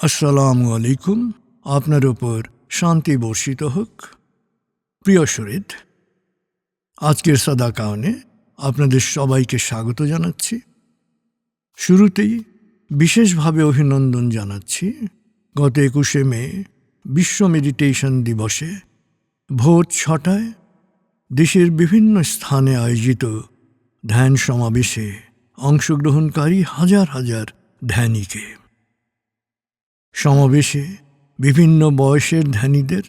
আসসালামু আলাইকুম। আপনার উপর শান্তি বর্ষিত হোক। প্রিয় শরীদ আজকের সাদা কারণে আপনাদের সবাইকে স্বাগত জানাচ্ছি। শুরুতেই বিশেষভাবে অভিনন্দন জানাচ্ছি। গত একুশে মে বিশ্ব মেডিটেশন দিবসে ভোর ছটায় দেশের বিভিন্ন স্থানে আয়োজিত ধ্যান সমাবেশে অংশগ্রহণকারী হাজার হাজার ধ্যানীকে সমাবেশে বিভিন্ন বয়সের ধ্যানীদের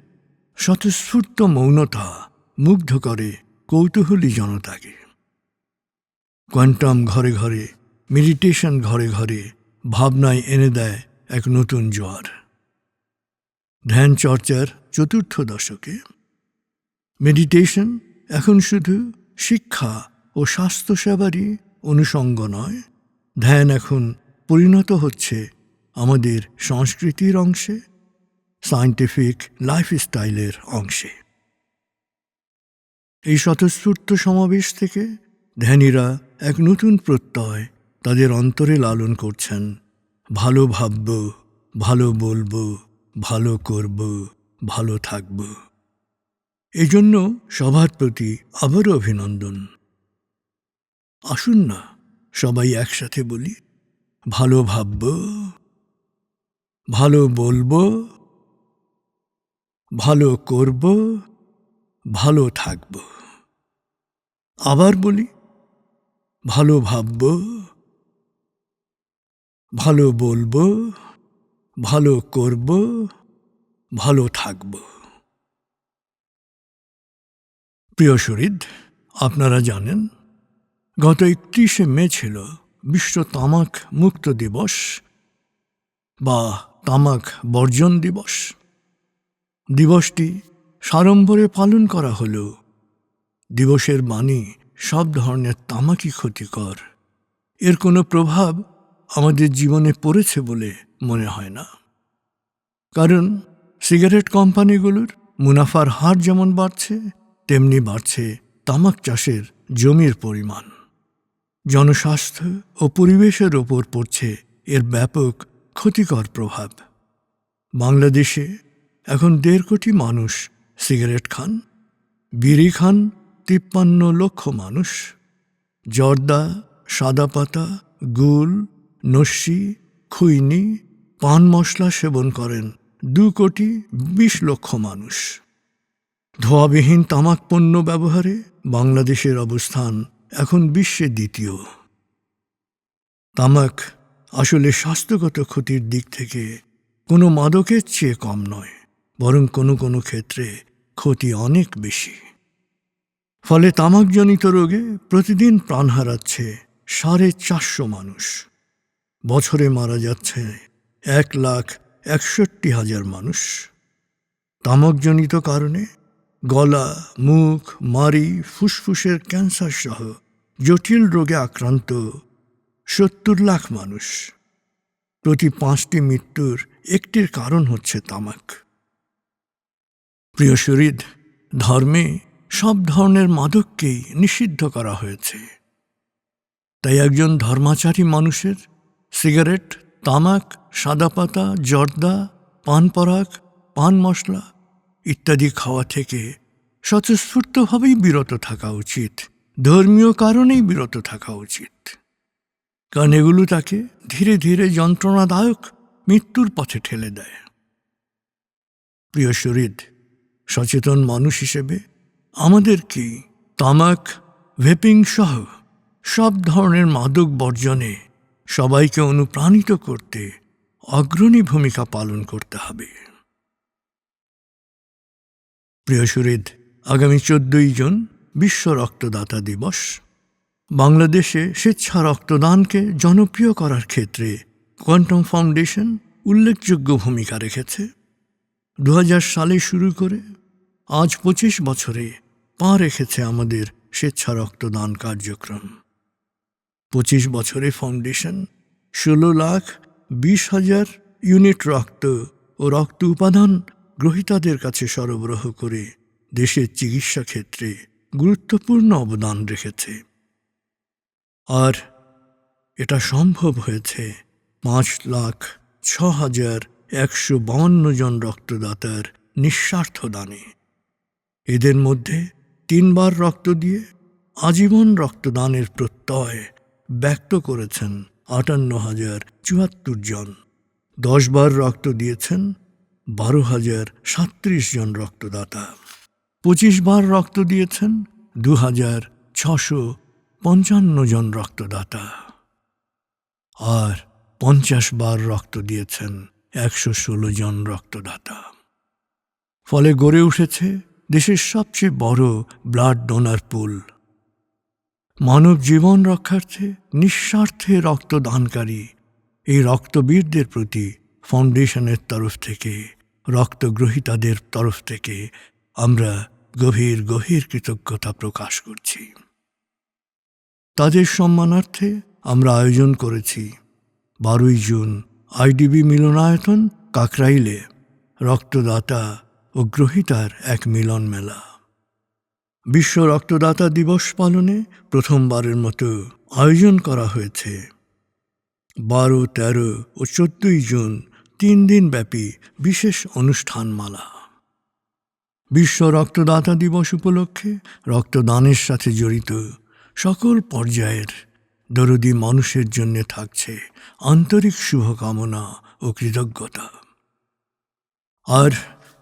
স্বতঃস্ফূর্ত মৌনতা মুগ্ধ করে কৌতূহলী জনতাকে। কোয়ান্টাম ঘরে ঘরে, মেডিটেশন ঘরে ঘরে ভাবনায় এনে দেয় এক নতুন জোয়ার। ধ্যান চর্চার চতুর্থ দশকে মেডিটেশন এখন শুধু শিক্ষা ও স্বাস্থ্যসেবারই অনুষঙ্গ নয়, ধ্যান এখন পরিণত হচ্ছে আমাদের সংস্কৃতির অংশে সায়েন্টিফিক লাইফস্টাইলের অংশে। এই স্বতঃস্ফূর্ত সমাবেশ থেকে ধ্যানীরা এক নতুন প্রত্যয় তাদের অন্তরে লালন করছেন। ভালো ভাবব, ভালো বলব, ভালো করব, ভালো থাকব। এজন্য সবার প্রতি আবারও অভিনন্দন। আসুন না সবাই একসাথে বলি, ভালো ভাবব ভালো বলব, ভালো করব, ভালো থাকব। আবার বলি, ভালো ভাবব, ভালো বলব, ভালো করব, ভালো থাকব। প্রিয় শরীদ আপনারা জানেন, গত একত্রিশে মে ছিল বিশ্ব তামাক মুক্ত দিবস বা তামাক বর্জন দিবস। দিবসটি সাড়ম্বরে পালন করা হল। দিবসের বাণী সব ধরনের তামাকই ক্ষতিকর। এর কোনো প্রভাব আমাদের জীবনে পড়েছে বলে মনে হয় না। কারণ সিগারেট কোম্পানিগুলোর মুনাফার হার যেমন বাড়ছে, তেমনি বাড়ছে তামাক চাষের জমির পরিমাণ। জনস্বাস্থ্য ও পরিবেশের ওপর পড়ছে এর ব্যাপক ক্ষতিকর প্রভাব। বাংলাদেশে এখন দেড় কোটি মানুষ সিগারেট খান, বিড়ি খান তিপ্পান্ন লক্ষ মানুষ। জর্দা সাদা পাতা গুল, নস্যি, খুইনি, পান মশলা সেবন করেন দু কোটি বিশ লক্ষ মানুষ। ধোয়াবিহীন তামাক পণ্য ব্যবহারে বাংলাদেশের অবস্থান এখন বিশ্বে দ্বিতীয়। তামাক আসলে স্বাস্থ্যগত ক্ষতির দিক থেকে কোনো মাদকের চেয়ে কম নয়, বরং কোনো কোনো ক্ষেত্রে ক্ষতি অনেক বেশি। ফলে তামাকজনিত রোগে প্রতিদিন প্রাণ হারাচ্ছে সাড়ে চারশো মানুষ। বছরে মারা যাচ্ছে এক লাখ একষট্টি হাজার মানুষ। তামাকজনিত কারণে গলা, মুখ মারি ফুসফুসের ক্যান্সার সহ জটিল রোগে আক্রান্ত সত্তর লাখ মানুষ। প্রতি পাঁচটি মৃত্যুর একটির কারণ হচ্ছে তামাক। প্রিয় শরীর, ধর্মে সব ধরনের মাদককেই নিষিদ্ধ করা হয়েছে। তাই একজন ধর্মাচারী মানুষের সিগারেট, তামাক, সাদা পাতা, জর্দা, পান পরাগ, পান মশলা ইত্যাদি খাওয়া থেকে স্বতঃস্ফূর্তভাবেই বিরত থাকা উচিত। ধর্মীয় কারণেই বিরত থাকা উচিত। কারণ এগুলো তাকে ধীরে ধীরে যন্ত্রণাদায়ক মৃত্যুর পথে ঠেলে দেয়। প্রিয় শরীর, সচেতন মানুষ হিসেবে আমাদের কি তামাক, ভেপিং সহ সব ধরনের মাদক বর্জনে সবাইকে অনুপ্রাণিত করতে অগ্রণী ভূমিকা পালন করতে হবে। প্রিয় সুরিদ আগামী চোদ্দই জুন বিশ্ব রক্তদাতা দিবস। বাংলাদেশে স্বেচ্ছা রক্তদানকে জনপ্রিয় করার ক্ষেত্রে কোয়ান্টাম ফাউন্ডেশন উল্লেখযোগ্য ভূমিকা রেখেছে। দু হাজার সালে শুরু করে আজ পঁচিশ বছরে পা রেখেছে আমাদের স্বেচ্ছা রক্তদান কার্যক্রম। পঁচিশ বছরে ফাউন্ডেশন ষোলো লাখ বিশ হাজার ইউনিট রক্ত ও রক্ত উপাদান গ্রহীতাদের কাছে সরবরাহ করে দেশের চিকিৎসা ক্ষেত্রে গুরুত্বপূর্ণ অবদান রেখেছে। আর এটা সম্ভব হয়েছে পাঁচ লাখ ছ হাজার একশো বাউন্ন জন রক্তদাতার নিঃস্বার্থ দানে। এদের মধ্যে তিনবার রক্ত দিয়ে আজীবন রক্তদানের প্রত্যয় ব্যক্ত করেছেন আটান্ন হাজার চুয়াত্তর জন। দশবার রক্ত দিয়েছেন বারো হাজার সাত্রিশ জন রক্তদাতা। পঁচিশ বার রক্ত দিয়েছেন দু হাজার ছশো পঞ্চান্ন জন রক্তদাতা। আর পঞ্চাশ বার রক্ত দিয়েছেন একশো ষোলো জন রক্তদাতা। ফলে গড়ে উঠেছে দেশের সবচেয়ে বড় ব্লাড ডোনার পুল। মানব জীবন রক্ষার্থে নিঃস্বার্থে রক্তদানকারী এই রক্তবীরদের প্রতি ফাউন্ডেশনের তরফ থেকে, রক্তগ্রহীতাদের তরফ থেকে আমরা গভীর গভীর কৃতজ্ঞতা প্রকাশ করছি। তাদের সম্মানার্থে আমরা আয়োজন করেছি। বারোই জুন, আইডিবি মিলনায়তন, কাকরাইলে, রক্তদাতা ও গ্রহীতার এক মিলন মেলা। বিশ্ব রক্তদাতা দিবস পালনে প্রথমবারের মতো আয়োজন করা হয়েছে। বারো, তেরো ও চোদ্দই জুন তিন দিন ব্যাপী বিশেষ অনুষ্ঠানমালা। বিশ্ব রক্তদাতা দিবস উপলক্ষে রক্তদানের সাথে জড়িত সকল পর্যায়ের দরদি মানুষের জন্য থাকছে আন্তরিক শুভকামনা ও কৃতজ্ঞতা। আর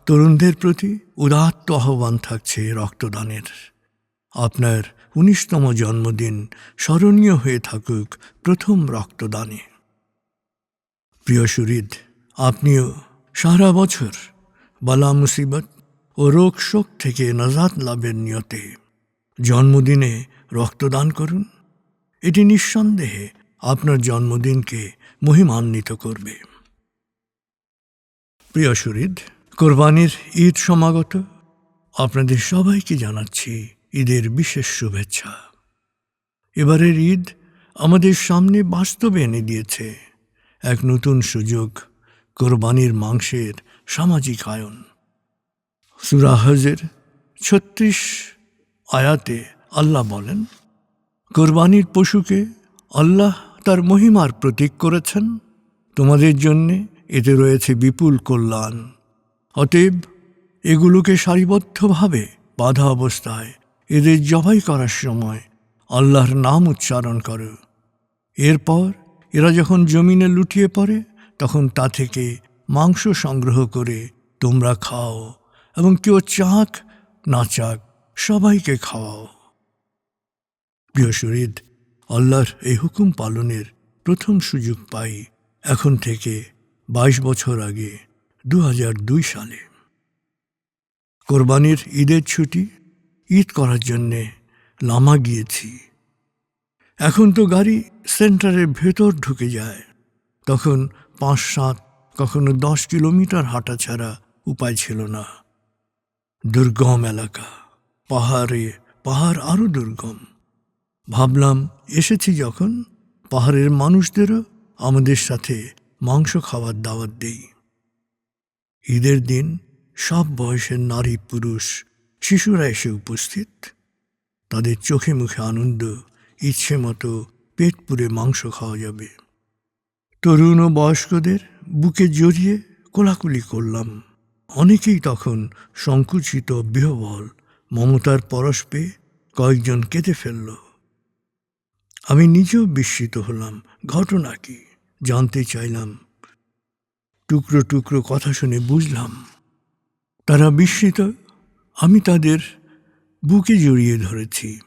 তরুণদের প্রতি উদাত্ত আহ্বান থাকছে রক্তদানের। আপনার উনিশতম জন্মদিন স্মরণীয় হয়ে থাকুক প্রথম রক্তদানে। প্রিয় সুরিদ আপনিও সারা বছর বালা মুসিবত ও রোগ শোক থেকে নাজাত লাভের নিয়তে জন্মদিনে রক্তদান করুন। এটি নিঃসন্দেহে আপনার জন্মদিনকে মহিমান্বিত করবে। প্রিয় সুরিদ কোরবানির ঈদ সমাগত। আপনাদের সবাইকে জানাচ্ছি ঈদের বিশেষ শুভেচ্ছা। এবারের ঈদ আমাদের সামনে বাস্তবে এনে দিয়েছে এক নতুন সুযোগ, কোরবানির মাংসের সামাজিক আয়ন। সুরাহজের ছত্রিশ আয়াতে আল্লাহ বলেন, কোরবানির পশুকে আল্লাহ তার মহিমার প্রতীক করেছেন। তোমাদের জন্যে এতে রয়েছে বিপুল কল্যাণ। অতএব এগুলোকে সারিবদ্ধভাবে বাধা অবস্থায় এদের জবাই করার সময় আল্লাহর নাম উচ্চারণ করো। এরপর এরা যখন জমিনে লুটিয়ে পড়ে, তখন তা থেকে মাংস সংগ্রহ করে তোমরা খাও এবং কেউ চাক, না চাক, সবাইকে খাওয়াও। প্রিয় শরীদ আল্লাহর এই হুকুম পালনের প্রথম সুযোগ পাই এখন থেকে বাইশ বছর আগে দু সালে। কোরবানির ঈদের ছুটি, ঈদ করার জন্যে লামা গিয়েছি। এখন তো গাড়ি সেন্টারের ভেতর ঢুকে যায়। তখন পাঁচ সাত, কখনো দশ কিলোমিটার হাঁটা ছাড়া উপায় ছিল না। দুর্গম এলাকা, পাহাড়ে, পাহাড় আরও দুর্গম। ভাবলাম, এসেছি যখন পাহাড়ের মানুষদেরও আমাদের সাথে মাংস খাওয়ার দাওয়াত দেই। ঈদের দিন সব বয়সের নারী পুরুষ, শিশুরা এসে উপস্থিত। তাদের চোখে মুখে আনন্দ, ইচ্ছে মতো পেট পুরে মাংস খাওয়া যাবে। তরুণ ও বয়স্কদের বুকে জড়িয়ে কোলাকুলি করলাম। অনেকেই তখন সংকুচিত, বিহবল, মমতার পরশ পেয়ে কয়েকজন কেঁদে ফেলল। আমি নিজেও বিস্মিত হলাম। ঘটনা কি? জানতে চাইলাম। টুকরো টুকরো কথা শুনে বুঝলাম। তারা বিস্মিত, আমি তাদের বুকে জড়িয়ে ধরেছি।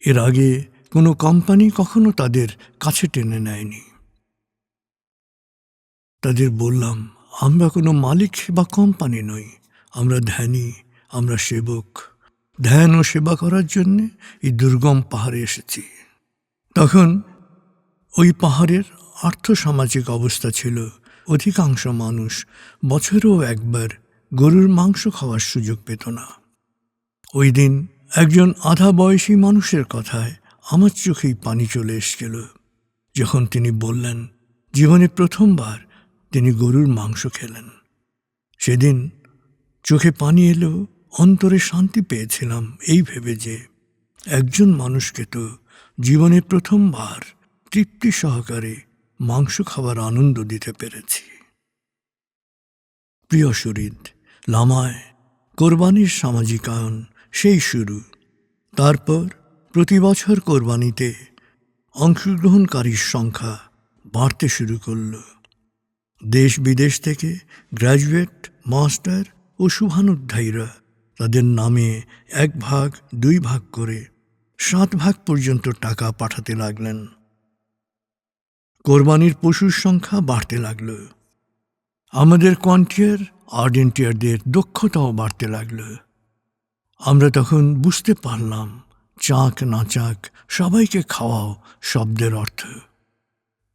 এর আগে কোনো কোম্পানি কখনো তাদের কাছে টেনে নেয়নি। তাদের বললাম, আমরা কোনো মালিক বা কোম্পানি নই। আমরা ধ্যানী, আমরা সেবক। ধ্যান ও সেবা করার জন্যে এই দুর্গম পাহাড়ে এসেছি। তখন ওই পাহাড়ের আর্থসামাজিক অবস্থা ছিল। অধিকাংশ মানুষ বছরেও একবার গরুর মাংস খাওয়ার সুযোগ পেত না। ওই দিন একজন আধা বয়সী মানুষের কথায় আমার চোখেই পানি চলে এসেছিল। যখন তিনি বললেন, জীবনে প্রথমবার তিনি গরুর মাংস খেলেন। সেদিন চোখে পানি এলেও অন্তরে শান্তি পেয়েছিলাম এই ভেবে যে একজন মানুষকে তো জীবনে প্রথমবার তৃপ্তি সহকারে মাংস খাওয়ার আনন্দ দিতে পেরেছি। প্রিয় শরীদ লামায় কোরবানির সামাজিকায়ন সেই শুরু। তারপর প্রতি বছর কোরবানিতে অংশগ্রহণকারীর সংখ্যা বাড়তে শুরু করল। দেশ বিদেশ থেকে গ্র্যাজুয়েট, মাস্টার ও শুভানুধ্যায়ীরা তাদের নামে এক ভাগ, দুই ভাগ করে সাত ভাগ পর্যন্ত টাকা পাঠাতে লাগলেন। কোরবানির পশুর সংখ্যা বাড়তে লাগল। আমাদের কন্টিয়ার আর্ডেন্টিয়ারদের দক্ষতাও বাড়তে লাগল। আমরা তখন বুঝতে পারলাম, চাক না চাক সবাইকে খাওয়াও শব্দের অর্থ।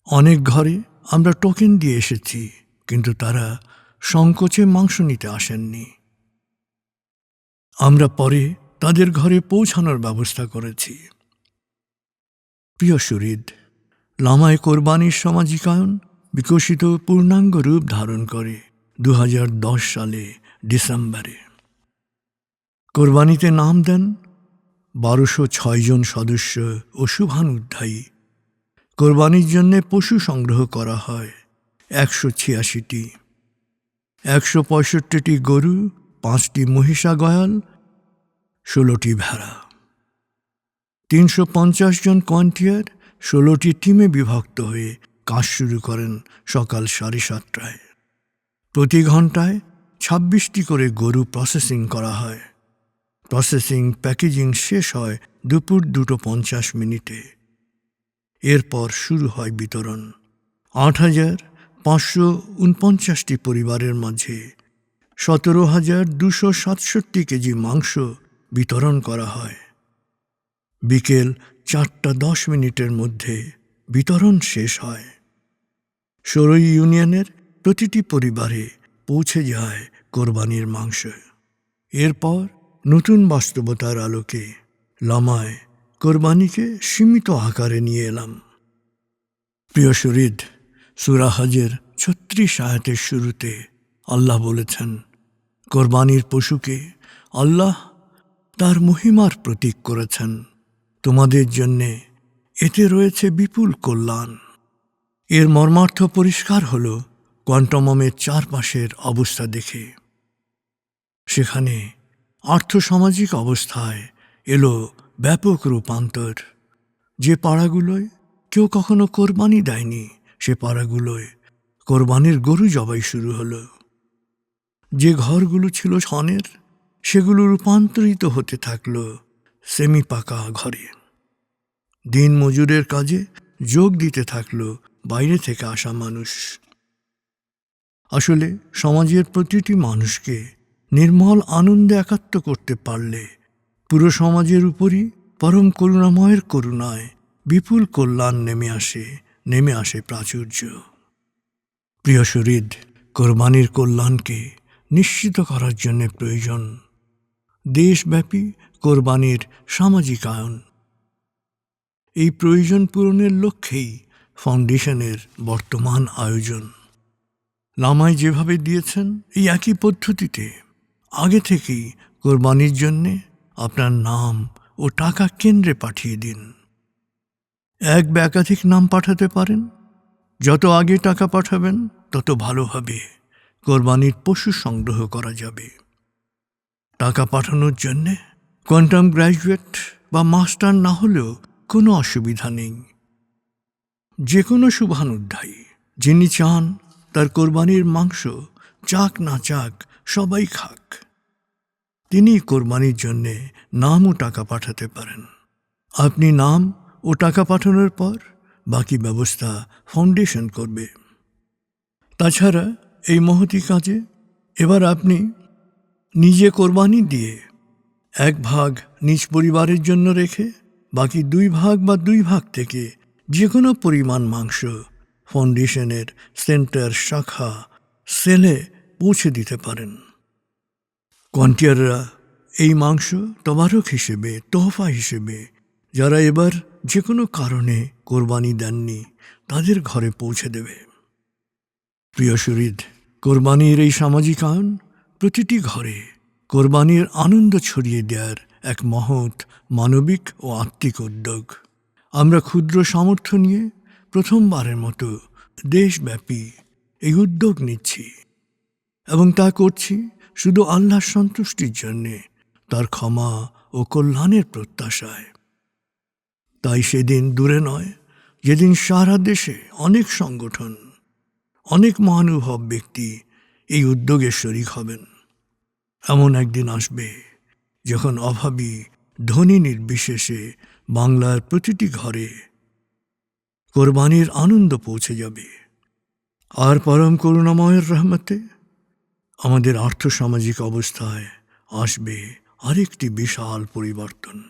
অনেক ঘরে আমরা টোকেন দিয়ে এসেছি, কিন্তু তারা সংকোচে মাংস নিতে আসেননি। আমরা পরে তাদের ঘরে পৌঁছানোর ব্যবস্থা করেছি। প্রিয় সুরিদ লামায় কোরবানির সামাজিকায়ন বিকশিত পূর্ণাঙ্গ রূপ ধারণ করে দু হাজার দশ সালে ডিসেম্বরে। কোরবানিতে নাম দেন বারোশো ছয়জন সদস্য ও শুভানুধ্যায়ী। কোরবানির জন্যে পশু সংগ্রহ করা হয় একশো ছিয়াশিটি। একশো পঁয়ষট্টিটি গরু, পাঁচটি মহিষা গয়াল ষোলোটি ভেড়া তিনশো পঞ্চাশ জন কন্টিয়ার ষোলোটি টিমে বিভক্ত হয়ে কাজ শুরু করেন সকাল সাড়ে সাতটায়। প্রতি ঘন্টায় ছাব্বিশটি করে গরু প্রসেসিং করা হয়। প্রসেসিং প্যাকেজিং শেষ হয় দুপুর দুটো পঞ্চাশ মিনিটে। এরপর শুরু হয় বিতরণ। আট হাজার পাঁচশো উনপঞ্চাশটি পরিবারের মাঝে সতেরো হাজার দুশো সাতষট্টি কেজি মাংস বিতরণ করা হয়। বিকেল চারটা দশ মিনিটের মধ্যে বিতরণ শেষ হয়। সরই ইউনিয়নের প্রতিটি পরিবারে পৌঁছে যায় কোরবানির মাংস। এরপর নতুন বাস্তবতার আলোকে লামায় কোরবানিকে সীমিত আকারে নিয়ে এলাম। প্রিয় শরীদ সুরাহাজের ছত্রিশ আয়াতের শুরুতে আল্লাহ বলেছেন, কোরবানির পশুকে আল্লাহ তার মহিমার প্রতীক করেছেন। তোমাদের জন্যে এতে রয়েছে বিপুল কল্যাণ। এর মর্মার্থ পরিষ্কার হল কোয়ান্টামের চারপাশের অবস্থা দেখে। সেখানে আর্থসামাজিক অবস্থায় এলো ব্যাপক রূপান্তর। যে পাড়াগুলোয় কেউ কখনো কোরবানি দেয়নি, সে পাড়াগুলোয় কোরবানির গরু জবাই শুরু হলো। যে ঘরগুলো ছিল ছনের সেগুলো রূপান্তরিত হতে থাকল সেমি পাকা ঘরে। দিন মজুরের কাজে যোগ দিতে থাকল বাইরে থেকে আসা মানুষ। আসলে সমাজের প্রতিটি মানুষকে নির্মল আনন্দে একাত্ম করতে পারলে পুরো সমাজের উপরই পরম করুণাময়ের করুণায় বিপুল কল্যাণ নেমে আসে নেমে আসে প্রাচুর্য। প্রিয় শরীদ কোরবানির কল্যাণকে নিশ্চিত করার জন্য প্রয়োজন দেশব্যাপী কোরবানির সামাজিকায়ন। এই প্রয়োজন পূরণের লক্ষ্যেই ফাউন্ডেশনের বর্তমান আয়োজন। লামায় যেভাবে দিয়েছেন, এই একই পদ্ধতিতে আগে থেকেই কোরবানির জন্যে আপনার নাম ও টাকা কেন্দ্রে পাঠিয়ে দিন। এক বা একাধিক নাম পাঠাতে পারেন। যত আগে টাকা পাঠাবেন, তত ভালোভাবে কোরবানির পশু সংগ্রহ করা যাবে। টাকা পাঠানোর জন্যে কোয়ান্টাম গ্র্যাজুয়েট বা মাস্টার না হলেও কোনো অসুবিধা নেই। যে কোনো শুভানুধ্যায়ী, যিনি চান তার কোরবানির মাংস চাক না চাক সবাই খাক। তিনি কোরবানির জন্যে নাম ও টাকা পাঠাতে পারেন। আপনি নাম ও টাকা পাঠানোর পর বাকি ব্যবস্থা ফাউন্ডেশন করবে। তাছাড়া এই মহতি কাজে এবার আপনি নিজে কোরবানি দিয়ে এক ভাগ নিজ পরিবারের জন্য রেখে বাকি দুই ভাগ বা দুই ভাগ থেকে যে কোনো পরিমাণ মাংস ফাউন্ডেশনের সেন্টার শাখা সেলে পৌঁছে দিতে পারেন। কোয়ান্টিয়াররা এই মাংস তবারক হিসেবে, তোহফা হিসেবে, যারা এবার যে কোনো কারণে কোরবানি দেননি, তাদের ঘরে পৌঁছে দেবে। প্রিয় শরীদ কোরবানির এই সামাজিকায়ন প্রতিটি ঘরে কোরবানির আনন্দ ছড়িয়ে দেওয়ার এক মহৎ মানবিক ও আত্মিক উদ্যোগ। আমরা ক্ষুদ্র সামর্থ্য নিয়ে প্রথমবারের মতো দেশব্যাপী এই উদ্যোগ নিচ্ছি এবং তা করছি শুধু আল্লাহর সন্তুষ্টির জন্যে, তার ক্ষমা ও কল্যাণের প্রত্যাশায়। তাই সেদিন দূরে নয়, যেদিন সারা দেশে অনেক সংগঠন, অনেক মহানুভব ব্যক্তি এই উদ্যোগে শরিক হবেন। এমন একদিন আসবে যখন অভাবী ধনী নির্বিশেষে বাংলার প্রতিটি ঘরে কোরবানির আনন্দ পৌঁছে যাবে। আর পরম করুণাময়ের রহমতে আমাদের আর্থসামাজিক অবস্থায় আসবে আরেকটি বিশাল পরিবর্তন।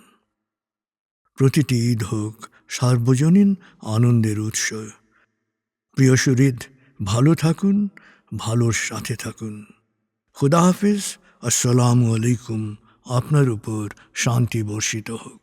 প্রতিটি ঈদ হোক সার্বজনীন আনন্দের উৎস। প্রিয় সুরিদ ভালো থাকুন, ভালোর সাথে থাকুন। খুদা হাফিজ। আসসালামু আলাইকুম। আপনার উপর শান্তি বর্ষিত হোক।